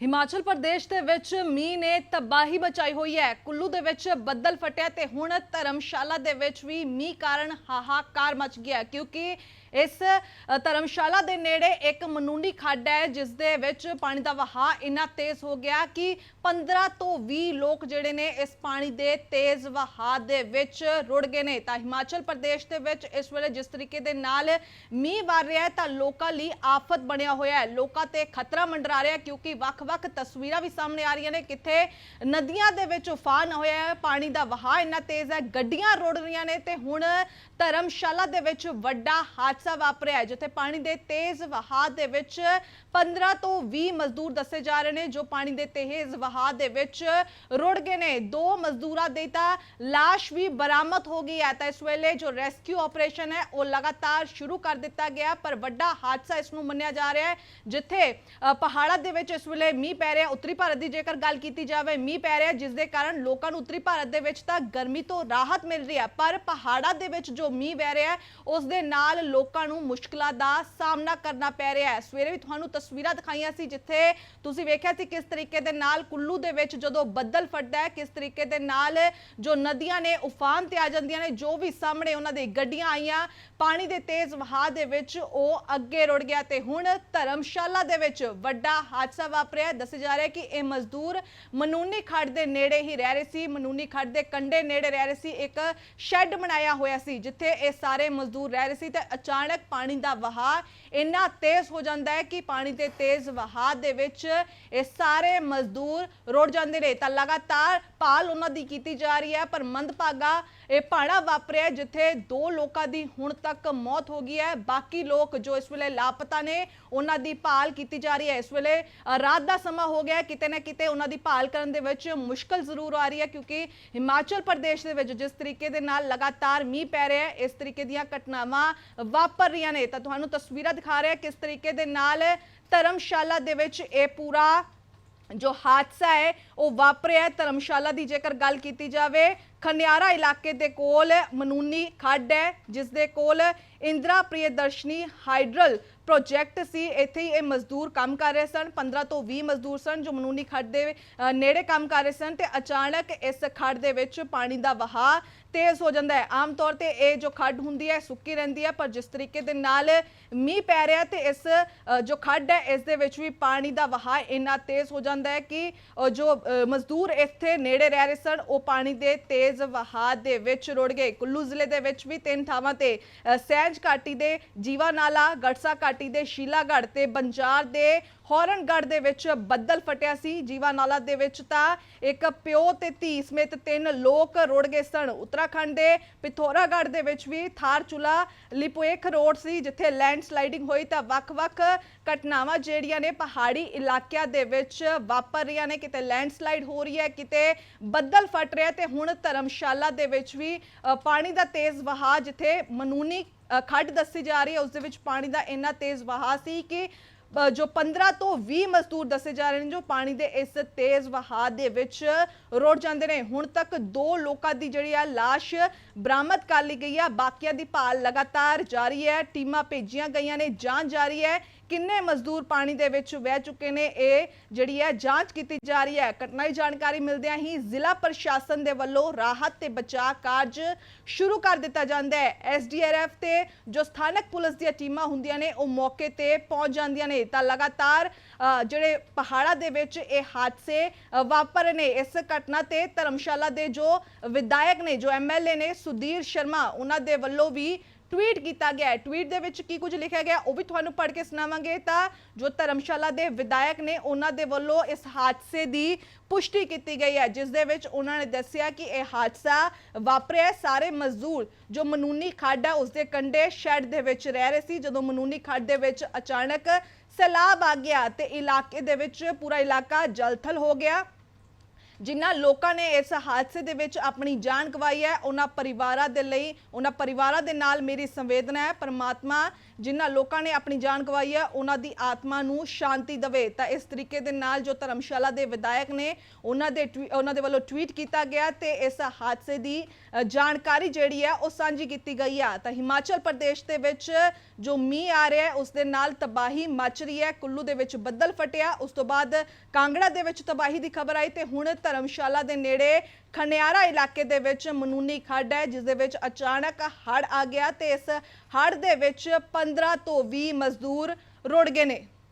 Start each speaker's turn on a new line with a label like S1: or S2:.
S1: ਹਿਮਾਚਲ ਪ੍ਰਦੇਸ਼ ਦੇ ਵਿੱਚ ਮੀਂਹ ਨੇ ਤਬਾਹੀ ਮਚਾਈ ਹੋਈ ਹੈ। ਕੁੱਲੂ ਦੇ ਵਿੱਚ ਬੱਦਲ ਫਟਿਆ ਤੇ ਹੁਣ ਧਰਮਸ਼ਾਲਾ ਦੇ ਵਿੱਚ ਵੀ ਮੀਂਹ ਕਾਰਨ ਹਾਹਾਕਾਰ ਮਚ ਗਿਆ ਕਿਉਂਕਿ ਇਸ ਧਰਮਸ਼ਾਲਾ ਦੇ ਨੇੜੇ ਇੱਕ ਮਨੂਨੀ ਖੱਡ ਹੈ ਜਿਸ ਦੇ ਵਿੱਚ ਪਾਣੀ ਦਾ ਵਹਾਅ ਇੰਨਾ ਤੇਜ਼ ਹੋ ਗਿਆ ਕਿ 15 ਤੋਂ 20 ਲੋਕ ਜਿਹੜੇ ਨੇ ਇਸ ਪਾਣੀ ਦੇ ਤੇਜ਼ ਵਹਾਅ ਦੇ ਵਿੱਚ ਰੁੜ ਗਏ ਨੇ। ਤਾਂ ਹਿਮਾਚਲ ਪ੍ਰਦੇਸ਼ ਦੇ ਵਿੱਚ ਇਸ ਵੇਲੇ ਜਿਸ ਤਰੀਕੇ ਦੇ ਨਾਲ ਮੀਂਹ ਵਰ ਰਿਹਾ ਹੈ, ਤਾਂ ਲੋਕਾਂ ਲਈ ਆਫਤ ਬਣਿਆ ਹੋਇਆ ਹੈ। ਲੋਕਾਂ ਤੇ ਖਤਰਾ ਮੰਡਰਾ ਰਿਹਾ ਕਿਉਂਕਿ ਵੱਖ-ਵੱਖ ਤਸਵੀਰਾਂ ਵੀ ਸਾਹਮਣੇ ਆ ਰਹੀਆਂ ਨੇ ਕਿੱਥੇ ਨਦੀਆਂ ਦੇ ਵਿੱਚ ਉਫਾਨ ਹੋਇਆ ਹੈ, ਪਾਣੀ ਦਾ ਵਹਾਅ ਇੰਨਾ ਤੇਜ਼ ਹੈ, ਗੱਡੀਆਂ ਰੁੜ ਰਹੀਆਂ ਨੇ ਤੇ ਹੁਣ ਧਰਮਸ਼ਾਲਾ ਦੇ ਵਿੱਚ ਵੱਡਾ ਹਾਦਸਾ ਹਾਦਸਾ ਵਾਪਰਿਆ ਜਿੱਥੇ ਪਾਣੀ ਦੇ ਤੇਜ਼ ਵਹਾਅ ਦੇ ਵਿੱਚ 15 ਤੋਂ 20 ਮਜ਼ਦੂਰ ਦੱਸੇ ਜਾ ਰਹੇ ਨੇ, ਜੋ ਪਾਣੀ ਦੇ ਤੇਜ਼ ਵਹਾਅ ਦੇ ਵਿੱਚ ਰੁੜ ਗਏ ਨੇ। ਦੋ ਮਜ਼ਦੂਰਾਂ ਦੀ ਤਾਂ ਲਾਸ਼ ਵੀ ਬਰਾਮਦ ਹੋ ਗਈ ਹੈ। ਤਾਂ ਇਸ ਵੇਲੇ ਜੋ ਰੈਸਕਿਊ ਆਪਰੇਸ਼ਨ ਹੈ, ਉਹ ਲਗਾਤਾਰ ਸ਼ੁਰੂ ਕਰ ਦਿੱਤਾ ਗਿਆ, ਪਰ ਵੱਡਾ ਹਾਦਸਾ ਇਸ ਨੂੰ ਮੰਨਿਆ ਜਾ ਰਿਹਾ ਹੈ, ਜਿੱਥੇ ਪਹਾੜਾਂ ਦੇ ਵਿੱਚ ਇਸ ਵੇਲੇ ਮੀਂਹ ਪੈ ਰਿਹਾ ਉੱਤਰੀ ਭਾਰਤ ਦੀ ਜੇਕਰ ਗੱਲ ਕੀਤੀ ਜਾਵੇ, ਮੀਂਹ ਪੈ ਰਿਹਾ ਜਿਸ ਦੇ ਕਾਰਨ ਲੋਕਾਂ ਨੂੰ ਉੱਤਰੀ ਭਾਰਤ ਦੇ ਵਿੱਚ ਤਾਂ ਗਰਮੀ ਤੋਂ ਰਾਹਤ ਮਿਲ ਰਹੀ ਹੈ, ਪਰ ਪਹਾੜਾਂ ਦੇ ਵਿੱਚ ਜੋ ਮੀਂਹ ਵਹਿ ਰਿਹਾ ਹੈ, ਉਸ ਦੇ ਨਾਲ ਲੋਕ ਲੋਕਾਂ ਨੂੰ ਮੁਸ਼ਕਲਾਂ ਦਾ ਸਾਹਮਣਾ ਕਰਨਾ ਪੈ ਰਿਹਾ ਹੈ। ਸਵੇਰੇ ਵੀ ਤੁਹਾਨੂੰ ਤਸਵੀਰਾਂ ਦਿਖਾਈਆਂ ਸੀ ਜਿੱਥੇ ਤੁਸੀਂ ਵੇਖਿਆ ਸੀ ਕਿਸ ਤਰੀਕੇ ਦੇ ਨਾਲ ਕੁੱਲੂ ਦੇ ਵਿੱਚ ਜਦੋਂ ਬੱਦਲ ਫਟਦਾ ਹੈ, ਕਿਸ ਤਰੀਕੇ ਦੇ ਨਾਲ ਜੋ ਨਦੀਆਂ ਨੇ, ਉਫਾਨ ਤੇ ਆ ਜਾਂਦੀਆਂ ਨੇ, ਜੋ ਵੀ ਸਾਹਮਣੇ ਉਹਨਾਂ ਦੀ ਗੱਡੀਆਂ ਆਈਆਂ, ਪਾਣੀ ਦੇ ਤੇਜ਼ ਵਹਾਅ ਦੇ ਵਿੱਚ ਉਹ ਅੱਗੇ ਰੁੜ ਗਿਆ ਤੇ ਹੁਣ ਧਰਮਸ਼ਾਲਾ ਦੇ ਵਿੱਚ ਵੱਡਾ ਹਾਦਸਾ ਵਾਪਰਿਆ ਦੱਸਿਆ ਜਾ ਰਿਹਾ ਕਿ ਇਹ ਮਜ਼ਦੂਰ ਮਨੂਨੀ ਖੜ ਦੇ ਨੇੜੇ ਹੀ ਰਹਿ ਰਹੇ ਸੀ। ਮਨੂਨੀ ਖੱਡ ਦੇ ਕੰਢੇ ਨੇੜੇ ਰਹਿ ਰਹੇ ਸੀ। ਇੱਕ ਸ਼ੈੱਡ ਬਣਾਇਆ ਹੋਇਆ ਸੀ ਜਿੱਥੇ ਇਹ ਸਾਰੇ ਮਜ਼ਦੂਰ ਰਹਿ ਰਹੇ ਸੀ ਤੇ ਅਚਾਨਕ ਪਾਣੀ ਦਾ ਵਹਾਅ, ਇੰਨਾ ਤੇਜ਼ ਹੋ ਜਾਂਦਾ ਹੈ ਕਿ ਪਾਣੀ ਦੇ ਤੇਜ਼ ਵਹਾਅ ਦੇ ਵਿੱਚ ਇਹ ਸਾਰੇ ਮਜ਼ਦੂਰ ਰੁੜ ਜਾਂਦੇ ਨੇ। ਤਾਂ ਲਗਾਤਾਰ ਭਾਲ ਉਹਨਾਂ ਦੀ ਕੀਤੀ ਜਾ ਰਹੀ ਹੈ, ਪਰ ਮੰਦਭਾਗਾ ਇਹ ਪਾੜਾ ਵਾਪਰਿਆ ਜਿੱਥੇ ਦੋ ਲੋਕਾਂ ਦੀ ਹੁਣ ਤੱਕ ਮੌਤ ਹੋ ਗਈ ਹੈ। ਬਾਕੀ ਲੋਕ ਜੋ ਇਸ ਵੇਲੇ ਲਾਪਤਾ ਨੇ, ਉਹਨਾਂ ਦੀ ਭਾਲ ਕੀਤੀ ਜਾ ਰਹੀ ਹੈ। ਇਸ ਵੇਲੇ ਰਾਤ ਦਾ ਸਮਾਂ ਹੋ ਗਿਆ ਕਿਤੇ ਨਾ ਕਿਤੇ ਉਹਨਾਂ ਦੀ ਭਾਲ ਕਰਨ ਦੇ ਵਿੱਚ ਮੁਸ਼ਕਲ ਜ਼ਰੂਰ ਆ ਰਹੀ ਹੈ, ਕਿਉਂਕਿ ਹਿਮਾਚਲ ਪ੍ਰਦੇਸ਼ ਦੇ ਵਿੱਚ ਜਿਸ ਤਰੀਕੇ ਦੇ ਨਾਲ ਲਗਾਤਾਰ ਮੀਂਹ ਪੈ ਰਿਹਾ ਹੈ, ਇਸ ਤਰੀਕੇ ਦੀਆਂ ਘਟਨਾਵਾਂ ਵਾਪਰ ਰਹੀਆਂ ਨੇ। ਤਾਂ ਤੁਹਾਨੂੰ ਤਸਵੀਰਾਂ ਦਿਖਾ ਰਿਹਾ ਕਿਸ ਤਰੀਕੇ ਦੇ ਨਾਲ ਧਰਮਸ਼ਾਲਾ ਦੇ ਵਿੱਚ ਇਹ ਪੂਰਾ ਜੋ ਹਾਦਸਾ ਹੈ, ਉਹ ਵਾਪਰਿਆ ਧਰਮਸ਼ਾਲਾ ਦੀ ਜੇਕਰ ਗੱਲ ਕੀਤੀ ਜਾਵੇ ਖਨਿਆਰਾ ਇਲਾਕੇ ਦੇ ਕੋਲ ਮਨੂਨੀ ਖੱਡ ਹੈ, ਜਿਸ ਦੇ ਕੋਲ ਇੰਦਰਾ ਪ੍ਰਿਯਦਰਸ਼ਨੀ ਹਾਈਡਰਲ ਪ੍ਰੋਜੈਕਟ ਸੀ। ਇੱਥੇ ਹੀ ਇਹ ਮਜ਼ਦੂਰ ਕੰਮ ਕਰ ਰਹੇ ਸਨ 15 ਤੋਂ 20 ਮਜ਼ਦੂਰ ਸਨ ਜੋ ਮਨੂਨੀ ਖੱਡ ਦੇ ਨੇੜੇ ਕੰਮ ਕਰ ਰਹੇ ਸਨ ਤੇ ਅਚਾਨਕ ਇਸ ਖੱਡ ਦੇ ਵਿੱਚ ਪਾਣੀ ਦਾ ਵਹਾਅ ਤੇਜ਼ ਹੋ ਜਾਂਦਾ ਹੈ। ਆਮ ਤੌਰ ਤੇ ਇਹ ਜੋ ਖੱਡ ਹੁੰਦੀ ਹੈ ਸੁੱਕੀ ਰਹਿੰਦੀ ਹੈ, ਪਰ ਜਿਸ ਤਰੀਕੇ ਦੇ ਨਾਲ ਮੀਂਹ ਪੈ ਰਿਹਾ ਤੇ ਇਸ ਜੋ ਖੱਡ ਹੈ, ਇਸ ਦੇ ਵਿੱਚ ਵੀ ਪਾਣੀ ਦਾ ਵਹਾਅ ਇੰਨਾ ਤੇਜ਼ ਹੋ ਜਾਂਦਾ ਹੈ ਕਿ ਜੋ ਮਜ਼ਦੂਰ ਇੱਥੇ ਨੇੜੇ ਰਹਿ ਰਹੇ ਸਨ, ਉਹ ਪਾਣੀ ਦੇ ਤੇਜ਼ ਵਹਾਅ ਦੇ ਵਿੱਚ ਰੁੜ ਗਏ। ਕੁੱਲੂ ਜ਼ਿਲ੍ਹੇ ਦੇ ਵਿੱਚ ਵੀ ਤਿੰਨ ਥਾਵਾਂ ਤੇ ਅ, ਘਾਟੀ ਦੇ ਜੀਵਾ ਨਾਲਾ ਗੜਸਾ ਘਾਟੀ ਦੇ ਸ਼ੀਲਾਗੜ੍ਹ ਤੇ ਬੰਜਾਰ ਦੇ ਹੌਰਨਗੜ੍ਹ ਦੇ ਵਿੱਚ ਬੱਦਲ ਫਟਿਆ ਸੀ। ਜੀਵਾ ਨਾਲਾ ਦੇ ਵਿੱਚ ਤਾਂ ਇੱਕ ਪਿਓ ਤੇ ਧੀ ਸਮੇਤ ਤਿੰਨ ਲੋਕ ਰੁੜ ਗਏ ਸਨ। ਉੱਤਰਾਖੰਡ ਦੇ ਪਿਥੌਰਾਗੜ੍ਹ ਦੇ ਵਿੱਚ ਵੀ ਥਾਰਚੁਲਾ ਲਿਪੋਏਖ ਰੋਡ ਸੀ ਜਿੱਥੇ ਲੈਂਡ ਸਲਾਈਡਿੰਗ ਹੋਈ ਤਾਂ ਵੱਖ-ਵੱਖ ਘਟਨਾਵਾਂ ਜਿਹੜੀਆਂ ਨੇ ਪਹਾੜੀ ਇਲਾਕਿਆਂ ਦੇ ਵਿੱਚ ਵਾਪਰ ਰਹੀਆਂ ਨੇ। ਕਿਤੇ ਲੈਂਡ ਸਲਾਈਡ ਹੋ ਰਹੀ ਹੈ ਕਿਤੇ ਬੱਦਲ ਫਟ ਰਿਹਾ ਤੇ ਹੁਣ ਧਰਮ ਧਰਮਸ਼ਾਲਾ ਦੇ ਵਿੱਚ ਵੀ ਪਾਣੀ ਦਾ ਤੇਜ਼ ਵਹਾਅ ਜਿੱਥੇ ਮਨੂਨੀ ਖੱਡ ਦੱਸੀ ਜਾ ਰਹੀ ਹੈ, ਉਸ ਦੇ ਵਿੱਚ ਪਾਣੀ ਦਾ ਇੰਨਾ ਤੇਜ਼ ਵਹਾਅ ਸੀ ਕਿ ਜੋ 15 ਤੋਂ 20 ਮਜ਼ਦੂਰ ਦੱਸੇ ਜਾ ਰਹੇ ਨੇ, ਜੋ ਪਾਣੀ ਦੇ ਇਸ ਤੇਜ਼ ਵਹਾਅ ਦੇ ਵਿੱਚ ਰੁੜ ਜਾਂਦੇ ਨੇ। ਹੁਣ ਤੱਕ ਦੋ ਲੋਕਾਂ ਦੀ ਜਿਹੜੀ ਆ ਲਾਸ਼ ਬਰਾਮਦ ਕਰ ਲਈ ਗਈ ਆ। ਬਾਕੀਆਂ ਦੀ ਭਾਲ ਲਗਾਤਾਰ ਜਾਰੀ ਹੈ, ਟੀਮਾਂ ਭੇਜੀਆਂ ਗਈਆਂ ਨੇ ਜਾਂਚ ਜਾਰੀ ਹੈ। ਕਿੰਨੇ ਮਜ਼ਦੂਰ ਪਾਣੀ ਦੇ ਵਿੱਚ ਵਹਿ ਚੁੱਕੇ ਨੇ, ਇਹ ਜਿਹੜੀ ਹੈ ਜਾਂਚ ਕੀਤੀ ਜਾ ਰਹੀ ਹੈ। ਘਟਨਾ ਦੀ ਜਾਣਕਾਰੀ ਮਿਲਦਿਆਂ ਹੀ ਜ਼ਿਲ੍ਹਾ ਪ੍ਰਸ਼ਾਸਨ ਦੇ ਵੱਲੋਂ ਰਾਹਤ ਤੇ ਬਚਾਅ ਕਾਰਜ ਸ਼ੁਰੂ ਕਰ ਦਿੱਤਾ ਜਾਂਦਾ ਹੈ। ਐਸਡੀਆਰਐਫ ਤੇ ਜੋ ਸਥਾਨਕ ਪੁਲਿਸ ਦੀਆਂ ਟੀਮਾਂ ਹੁੰਦੀਆਂ ਨੇ, ਉਹ ਮੌਕੇ ਤੇ ਪਹੁੰਚ ਜਾਂਦੀਆਂ ਨੇ। ਤਾਂ ਲਗਾਤਾਰ ਜਿਹੜੇ ਪਹਾੜਾਂ ਦੇ ਵਿੱਚ ਇਹ ਹਾਦਸੇ ਵਾਪਰ ਰਹੇ ਨੇ। ਇਸ ਘਟਨਾ ਤੇ ਧਰਮਸ਼ਾਲਾ ਦੇ ਜੋ ਵਿਧਾਇਕ ਨੇ, ਜੋ ਐਮਐਲਏ ਨੇ, ਸੁਧੀਰ ਸ਼ਰਮਾ, ਉਹਨਾਂ ਦੇ ਵੱਲੋਂ ਵੀ ਟਵੀਟ ਕੀਤਾ ਗਿਆ ਹੈ। ਟਵੀਟ ਦੇ ਵਿੱਚ ਕੀ ਕੁਝ ਲਿਖਿਆ ਗਿਆ, ਉਹ ਵੀ ਤੁਹਾਨੂੰ ਪੜ੍ਹ ਕੇ ਸੁਣਾਵਾਂਗੇ। ਤਾਂ ਜੋ ਧਰਮਸ਼ਾਲਾ ਦੇ ਵਿਧਾਇਕ ਨੇ ਉਹਨਾਂ ਦੇ ਵੱਲੋਂ ਇਸ ਹਾਦਸੇ ਦੀ ਪੁਸ਼ਟੀ ਕੀਤੀ ਗਈ ਹੈ, ਜਿਸ ਦੇ ਵਿੱਚ ਉਹਨਾਂ ਨੇ ਦੱਸਿਆ ਕਿ ਇਹ ਹਾਦਸਾ ਵਾਪਰਿਆ ਸਾਰੇ ਮਜ਼ਦੂਰ ਜੋ ਮਨੂਨੀ ਖੱਡ ਹੈ ਉਸ ਦੇ ਕੰਢੇ ਸ਼ੈੱਡ ਦੇ ਵਿੱਚ ਰਹਿ ਰਹੇ ਸੀ। ਜਦੋਂ ਮਨੂਨੀ ਖੱਡ ਦੇ ਵਿੱਚ ਅਚਾਨਕ ਸੈਲਾਬ ਆ ਗਿਆ ਤੇ ਇਲਾਕੇ ਦੇ ਵਿੱਚ ਪੂਰਾ ਇਲਾਕਾ ਜਲਥਲ ਹੋ ਗਿਆ। ਜਿਨ੍ਹਾਂ ਲੋਕਾਂ ਨੇ ਇਸ ਹਾਦਸੇ ਦੇ ਵਿੱਚ ਆਪਣੀ ਜਾਨ ਗਵਾਈ ਹੈ, ਉਹਨਾਂ ਪਰਿਵਾਰਾਂ ਦੇ ਲਈ, ਉਹਨਾਂ ਪਰਿਵਾਰਾਂ ਦੇ ਨਾਲ ਮੇਰੀ ਸੰਵੇਦਨਾ ਹੈ, ਪਰਮਾਤਮਾ ਜਿਨ੍ਹਾਂ ਲੋਕਾਂ ਨੇ ਆਪਣੀ ਜਾਨ ਗਵਾਈ ਹੈ, ਉਹਨਾਂ ਦੀ ਆਤਮਾ ਨੂੰ ਸ਼ਾਂਤੀ ਦੇਵੇ। ਤਾਂ ਇਸ ਤਰੀਕੇ ਦੇ ਨਾਲ ਜੋ ਧਰਮਸ਼ਾਲਾ ਦੇ ਵਿਧਾਇਕ ਨੇ, ਉਹਨਾਂ ਦੇ ਟਵੀ- ਉਹਨਾਂ ਦੇ ਵੱਲੋਂ ਟਵੀਟ ਕੀਤਾ ਗਿਆ ਤੇ ਇਸ ਹਾਦਸੇ ਦੀ ਜਾਣਕਾਰੀ ਜਿਹੜੀ ਹੈ, ਉਹ ਸਾਂਝੀ ਕੀਤੀ ਗਈ ਆ। ਤਾਂ ਹਿਮਾਚਲ ਪ੍ਰਦੇਸ਼ ਦੇ ਵਿੱਚ ਜੋ ਮੀਂਹ ਆ ਰਿਹਾ ਹੈ, ਉਸ ਦੇ ਨਾਲ ਤਬਾਹੀ ਮਚ ਰਹੀ ਹੈ, ਕੁੱਲੂ ਦੇ ਵਿੱਚ ਬੱਦਲ ਫਟਿਆ, ਉਸ ਤੋਂ ਬਾਅਦ ਕਾਂਗੜਾ ਦੇ ਵਿੱਚ ਤਬਾਹੀ ਦੀ ਖਬਰ ਆਈ ਤੇ ਹੁਣ ਧਰਮਸ਼ਾਲਾ ਦੇ ਨੇੜੇ ਖਨਿਆਰਾ ਇਲਾਕੇ ਦੇ ਵਿੱਚ ਮਨੂਨੀ ਖੱਡ ਹੈ, ਜਿਸ ਦੇ ਵਿੱਚ ਅਚਾਨਕ ਹੜ੍ਹ ਆ ਗਿਆ ਤੇ ਇਸ ਹੜ੍ਹ ਦੇ ਵਿੱਚ 15 ਤੋਂ 20 ਮਜ਼ਦੂਰ ਰੁੜ ਗਏ ਨੇ।